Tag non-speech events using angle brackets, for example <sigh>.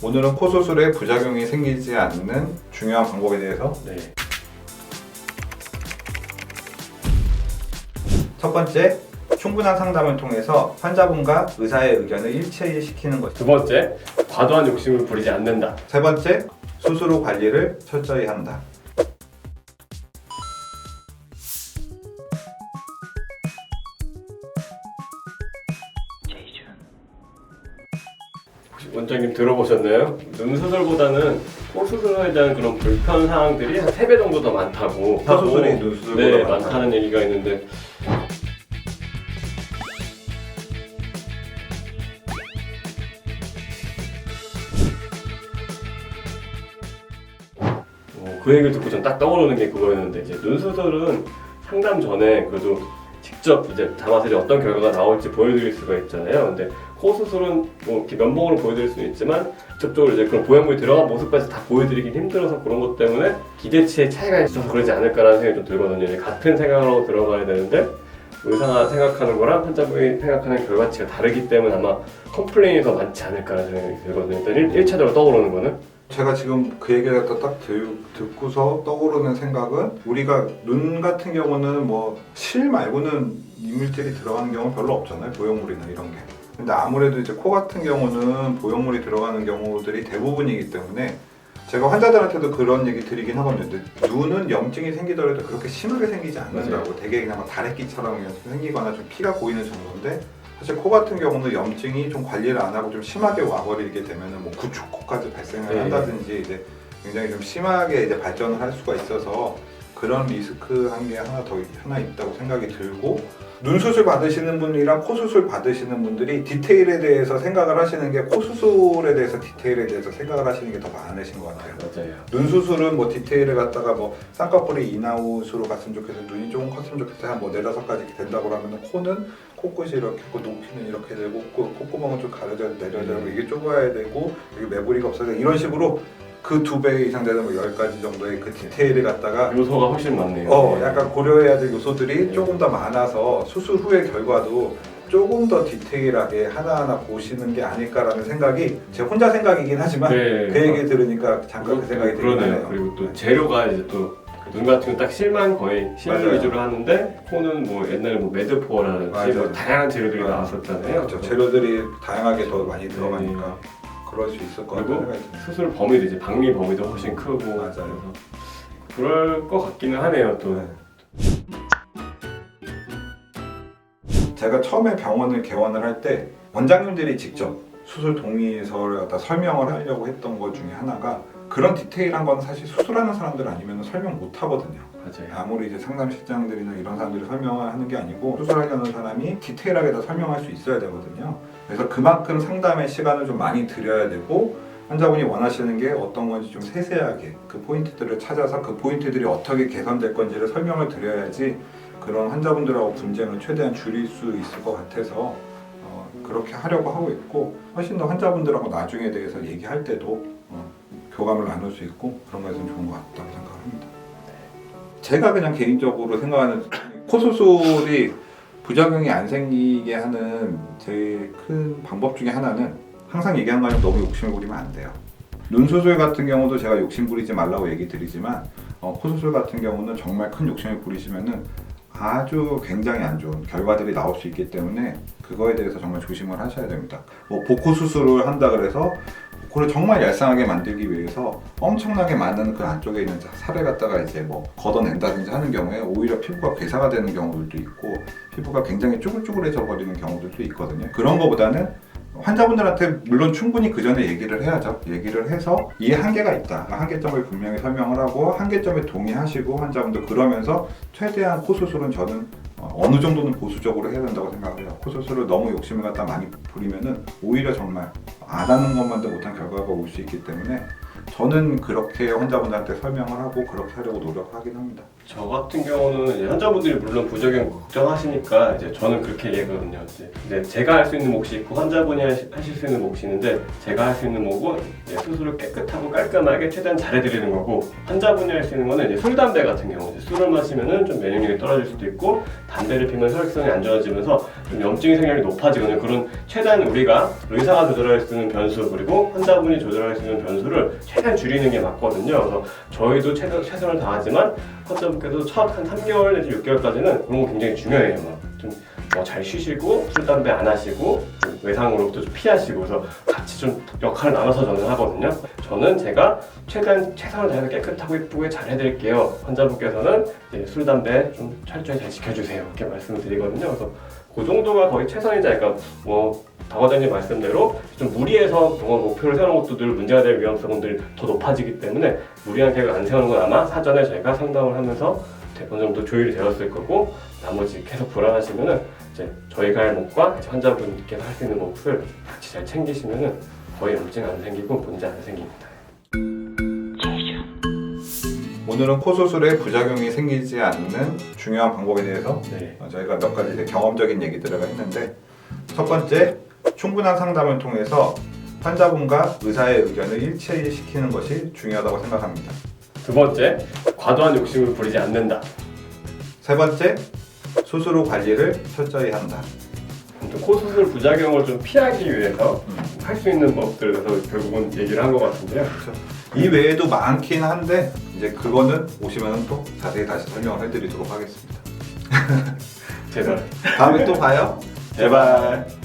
오늘은 코 수술에 부작용이 생기지 않는 중요한 방법에 대해서 네. 첫 번째, 충분한 상담을 통해서 환자분과 의사의 의견을 일치시키는 것. 두 번째, 과도한 욕심을 부리지 않는다. 세 번째, 수술 후 관리를 철저히 한다. 혹시 원장님 들어보셨나요? 눈 수술보다는 코 수술에 대한 그런 불편 사항들이 한 3배 정도 더 많다고. 코 수술이 하고, 눈 수술보다 네, 많다. 많다는 얘기가 있는데 어, 그 얘기를 듣고 전 딱 떠오르는 게 그거였는데 이제 눈 수술은 상담 전에 그래도 직접 이제 담아서 어떤 결과가 나올지 보여드릴 수가 있잖아요. 근데 코 수술은 뭐 이렇게 면봉으로 보여드릴 수는 있지만 직접적으로 이제 그런 보형물이 들어간 모습까지 다 보여드리긴 힘들어서 그런 것 때문에 기대치의 차이가 있어서 그러지 않을까라는 생각이 좀 들거든요. 같은 생각으로 들어가야 되는데 의사가 생각하는 거랑 환자분이 생각하는 결과치가 다르기 때문에 아마 컴플레인이 더 많지 않을까라는 생각이 들거든요. 일단 1, 차적으로 떠오르는 거는 제가 지금 그 얘기를 갖다 딱 들, 듣고서 떠오르는 생각은 우리가 눈 같은 경우는 뭐 실 말고는 이물질이 들어가는 경우는 별로 없잖아요. 보형물이나 이런 게. 근데 아무래도 이제 코 같은 경우는 보형물이 들어가는 경우들이 대부분이기 때문에 제가 환자들한테도 그런 얘기 드리긴 하거든요. 눈은 염증이 생기더라도 그렇게 심하게 생기지 않는다고 되게 그냥 뭐 다래끼처럼 그냥 생기거나 좀 피가 고이는 정도인데 사실 코 같은 경우는 염증이 좀 관리를 안 하고 좀 심하게 와버리게 되면은 뭐 구축코까지 발생을 네. 한다든지 이제 굉장히 좀 심하게 이제 발전을 할 수가 있어서 그런 리스크 한 게 하나 더 하나 있다고 생각이 들고 눈 수술 받으시는 분이랑 코 수술 받으시는 분들이 디테일에 대해서 생각을 하시는 게 코 수술에 대해서 디테일에 대해서 생각을 하시는 게 더 많으신 것 같아요. 맞아요. 눈 수술은 뭐 디테일을 갖다가 뭐 쌍꺼풀이 인아웃으로 갔으면 좋겠어 눈이 조금 컸으면 좋겠어 한뭐 가지 된다고 하면 코는 코끝이 이렇게 있고 높이는 이렇게 되고 코- 콧구멍은 좀 가려져 내려져 음. 이게 좁아야 되고 여기 매부리가 없어야 돼 이런 식으로 그 두 배 이상 되는 뭐열 가지 정도의 그 디테일을 갖다가 요소가 훨씬 많네요. 어 네. 약간 고려해야 될 요소들이 네. 조금 더 많아서 수술 후의 결과도 조금 더 디테일하게 하나하나 보시는 게 아닐까라는 생각이 제 혼자 생각이긴 하지만 네. 그 얘기 들으니까 잠깐 그 생각이 들긴 그러네요. 하네요. 그리고 또 재료가 이제 또 눈 같은 건 딱 실만 거의 실 맞아요. 위주로 하는데 코는 뭐 옛날에 뭐 매드포어라든지 맞아요. 뭐 다양한 재료들이 맞아요. 나왔었잖아요. 그렇죠. 재료들이 다양하게 더 많이 네. 들어가니까 그럴 수 있을 것 그리고 같다는 생각이 듭니다. 수술 범위도 이제 박리 범위도 훨씬 크고 맞아요. 그래서 그럴 것 같기는 하네요. 또 네. 제가 처음에 병원을 개원을 할 때 원장님들이 직접 수술 동의서를 갖다 설명을 하려고 했던 것 중에 하나가 그런 디테일한 건 사실 수술하는 사람들 아니면 설명 못 하거든요. 맞아요. 아무리 이제 상담실장들이나 이런 사람들이 설명을 하는 게 아니고 수술하려는 사람이 디테일하게 다 설명할 수 있어야 되거든요. 그래서 그만큼 상담의 시간을 좀 많이 들여야 되고 환자분이 원하시는 게 어떤 건지 좀 세세하게 그 포인트들을 찾아서 그 포인트들이 어떻게 개선될 건지를 설명을 드려야지 그런 환자분들하고 분쟁을 최대한 줄일 수 있을 것 같아서 어, 그렇게 하려고 하고 있고 훨씬 더 환자분들하고 나중에 대해서 얘기할 때도 어, 교감을 나눌 수 있고 그런 거에서 좋은 것 같다고. 제가 그냥 개인적으로 생각하는 코 수술이 부작용이 안 생기게 하는 제일 큰 방법 중에 하나는 항상 얘기하는 거는 너무 욕심을 부리면 안 돼요. 눈 수술 같은 경우도 제가 욕심 부리지 말라고 얘기 드리지만 어, 코 수술 같은 경우는 정말 큰 욕심을 부리시면은 아주 굉장히 안 좋은 결과들이 나올 수 있기 때문에 그거에 대해서 정말 조심을 하셔야 됩니다. 뭐 복코 수술을 한다 그래서 복코를 정말 얄쌍하게 만들기 위해서 엄청나게 많은 그 안쪽에 있는 살을 갖다가 이제 뭐 걷어낸다든지 하는 경우에 오히려 피부가 괴사가 되는 경우들도 있고 피부가 굉장히 쭈글쭈글해져 버리는 경우들도 있거든요. 그런 거보다는 환자분들한테 물론 충분히 그 전에 얘기를 해야죠. 얘기를 해서 이 한계가 있다. 한계점을 분명히 설명을 하고 한계점에 동의하시고 환자분들 그러면서 최대한 코 수술은 저는 어, 어느 정도는 보수적으로 해야 된다고 생각을 해요. 코 수술을 너무 욕심을 갖다 많이 부리면은 오히려 정말 안 하는 것만도 못한 결과가 올 수 있기 때문에 저는 그렇게 환자분들한테 설명을 하고 그렇게 하려고 노력하긴 합니다. 저 같은 경우는 이제 환자분들이 물론 부작용 걱정하시니까 이제 저는 그렇게 얘기하거든요. 이제, 이제 제가 할 수 있는 몫이 있고 환자분이 하실 수 있는 몫이 있는데 제가 할 수 있는 몫은 이제 수술을 깨끗하고 깔끔하게 최대한 잘해드리는 거고 환자분이 할 수 있는 거는 이제 술, 담배 같은 경우 이제 술을 마시면은 좀 면역력이 떨어질 수도 있고 담배를 피면 혈액성이 안 좋아지면서 좀 염증이 생각이 높아지거든요. 그런 최대한 우리가 의사가 조절할 수 있는 변수 그리고 환자분이 조절할 수 있는 변수를 최대한 줄이는 게 맞거든요. 그래서 저희도 최선, 최선을 다하지만 환자분께서 첫한 3개월 내지 6개월까지는 그런 거 굉장히 중요해요. 좀잘 쉬시고 술 담배 안 하시고 좀 외상으로부터 좀 피하시고 그래서 같이 좀 역할을 나눠서 저는 하거든요. 저는 제가 최대한 최선을 다해서 깨끗하고 예쁘게 잘 해드릴게요. 환자분께서는 술 담배 좀 철저히 잘 지켜주세요. 이렇게 말씀을 드리거든요. 그래서 그 정도가 거의 최선이자 그러니까 뭐 박과장님 말씀대로 좀 무리해서 병원 목표를 세우는 것도 늘 문제가 될 위험성은 늘 더 높아지기 때문에 무리한 계획을 안 세우는 건 아마 사전에 저희가 상담을 하면서 어느 정도 조율이 되었을 거고 나머지 계속 불안하시면은 이제 저희가 할 몫과 이제 환자분께서 할 수 있는 몫을 같이 잘 챙기시면은 거의 염증 안 생기고 문제 안 생깁니다. 오늘은 코 수술에 부작용이 생기지 않는 중요한 방법에 대해서 네. 어, 저희가 몇 가지 이제 경험적인 얘기들을 했는데 첫 번째 충분한 상담을 통해서 환자분과 의사의 의견을 일치시키는 것이 중요하다고 생각합니다. 두 번째 과도한 욕심을 부리지 않는다. 세 번째 수술 후 관리를 철저히 한다. 또코 수술 부작용을 좀 피하기 위해서 음. 할수 있는 법들에 대해서 결국은 얘기를 한 것 같은데요. 이 외에도 많긴 한데 이제 그거는 오시면 또 자세히 다시 설명을 해드리도록 하겠습니다. 제발. <laughs> 다음에 또 봐요. 제발.